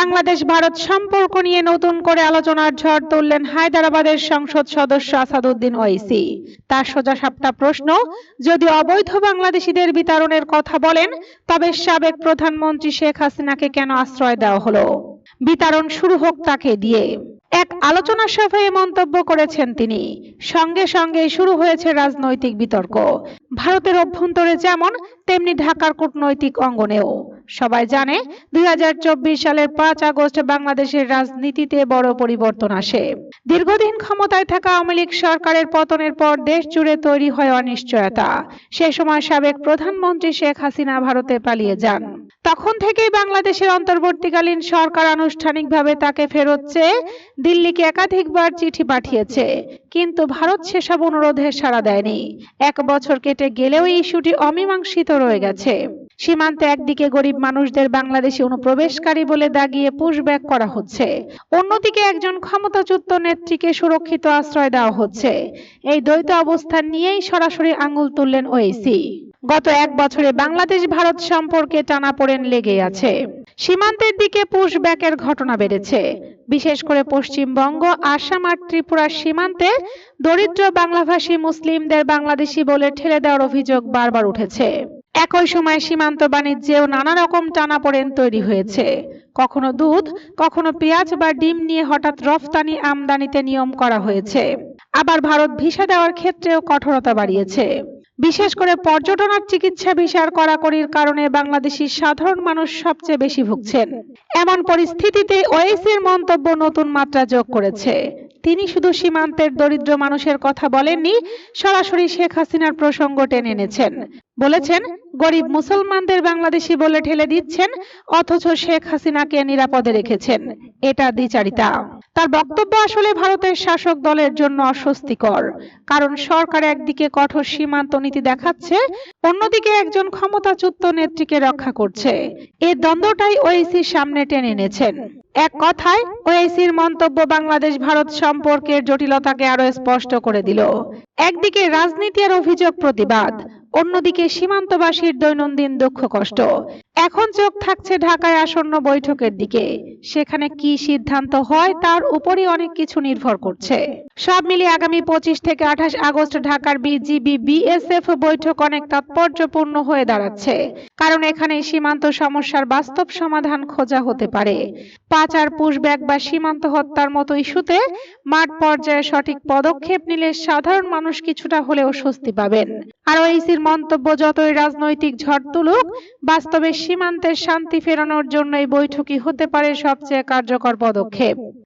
বাংলাদেশ, ভারত সম্পর্ক নিয়ে নতুন করে আলোচনার ঝড় তুললেন হায়দ্রাবাদের সংসদ সদস্য আসাদুদ্দিন ওয়াইসি। তার সোজাসাপটা প্রশ্ন, যদি অবৈধ বাংলাদেশিদের বিতরণের কথা বলেন, তবে সাবেক প্রধানমন্ত্রী শেখ হাসিনাকে কেন আশ্রয় দেওয়া হলো? বিতরণ শুরু হোক তাকে দিয়ে। এক আলোচনা সভায় মন্তব্য করেছেন তিনি। সঙ্গে সঙ্গে শুরু হয়েছে রাজনৈতিক বিতর্ক। ভারতের অভ্যন্তরে যেমন, তেমনি ঢাকার কূটনৈতিক অঙ্গনেও। সবাই জানে, দুই হাজার চব্বিশ সালের পাঁচ আগস্ট বাংলাদেশের রাজনীতিতে বড় পরিবর্তন আসে। দীর্ঘদিন ক্ষমতায় থাকা আওয়ামী লীগ সরকারের পতনের পর দেশ জুড়ে তৈরি হয় অনিশ্চয়তা। সে সময় সাবেক প্রধানমন্ত্রী শেখ হাসিনা ভারতে পালিয়ে যান। তখন থেকেই বাংলাদেশের অন্তর্বর্তীকালীন সরকার আনুষ্ঠানিকভাবে তাকে ফেরত চেয়ে দিল্লিকে একাধিকবার চিঠি পাঠিয়েছে। কিন্তু ভারত সেসব অনুরোধে সাড়া দেয়নি। এক বছর কেটে গেলেও এই ইস্যুটি অমীমাংসিত রয়ে গেছে। সীমান্তে একদিকে গরিব মানুষদের বাংলাদেশি অনুপ্রবেশকারী বলে দাগিয়ে পুশব্যাক করা হচ্ছে। অন্যদিকে একজন ক্ষমতাচ্যুত নেত্রীকে সুরক্ষিত আশ্রয় দেওয়া হচ্ছে। এই দ্বৈত অবস্থান নিয়েই সরাসরি আঙুল তুললেন ওয়েসি গত এক বছরে বাংলাদেশ ভারত সম্পর্কে টানাপোড়েন লেগে আছে। সীমান্তের দিকে পুশব্যাকের ঘটনা বেড়েছে। বিশেষ করে পশ্চিমবঙ্গ, আসাম আর ত্রিপুরার সীমান্তে দরিদ্র বাংলাভাষী মুসলিমদের বাংলাদেশি বলে ঠেলে দেওয়ার অভিযোগ বারবার উঠেছে। একই সময় সীমান্ত বাণিজ্যেও নানা রকম টানাপোড়েন তৈরি হয়েছে। কখনো দুধ, কখনো পেঁয়াজ বা ডিম নিয়ে হঠাৎ রফতানি আমদানিতে নিয়ম করা হয়েছে। আবার ভারত ভিসা দেওয়ার ক্ষেত্রেও কঠোরতা বাড়িয়েছে। বিশেষ করে পর্যটন আর চিকিৎসা ভিসার কড়াকড়ির কারণে বাংলাদেশি সাধারণ মানুষ সবচেয়ে বেশি ভুগছেন। এমন পরিস্থিতিতে ওয়েসির মন্তব্য নতুন মাত্রা যোগ করেছে। তিনি শুধু সীমান্তের দরিদ্র মানুষের কথা বলেননি, সরাসরি শেখ হাসিনার প্রসঙ্গ টেনে এনেছেন। বলেছেন, গরিব মুসলমানদের বাংলাদেশি বলে ঠেলে দিচ্ছেন, অথচ শেখ হাসিনাকে নিরাপদে রেখেছেন। এটা দ্বিচারিতা। তার বক্তব্য আসলে ভারতের শাসক দলের জন্য অস্বস্তিকর, কারণ সরকার একদিকে কঠোর সীমান্ত নীতি দেখাচ্ছে, অন্যদিকে একজন ক্ষমতাচ্যুত নেত্রীকে রক্ষা করছে। এই দ্বন্দ্বটাই ওয়েসির সামনে টেনে এনেছেন। এক কথায় ওয়েসির মন্তব্য বাংলাদেশ ভারত সম্পর্কের জটিলতাকে আরও স্পষ্ট করে দিল। একদিকে রাজনীতি আর অভিযোগ প্রতিবাদ অন্যদিকে সীমান্তবাসীর দৈনন্দিন দুঃখ, কষ্ট। এখন চোখ থাকছে ঢাকায় আসন্ন বৈঠকের দিকে। সেখানে কি সিদ্ধান্ত হয় তার উপরই অনেক কিছু নির্ভর করছে। সব মিলিয়ে আগামী পঁচিশ থেকে আঠাশ আগস্ট ঢাকার বিজিবি বিএসএফ বৈঠক অনেক তাৎপর্যপূর্ণ হয়ে দাঁড়াচ্ছে। কারণ এখানে সীমান্ত সমস্যার বাস্তব সমাধান খোঁজা হতে পারে। পাচার পুশব্যাক বা সীমান্ত হত্যার মতো ইস্যুতে মাঠ পর্যায়ে সঠিক পদক্ষেপ নিলে সাধারণ মানুষ কিছুটা হলেও স্বস্তি পাবেন। আর ওইসির মন্তব্য যতই রাজনৈতিক ঝড় তুলুক, বাস্তবে সীমান্তের শান্তি ফেরানোর জন্য এই বৈঠকই হতে পারে সবচেয়ে কার্যকর পদক্ষেপ।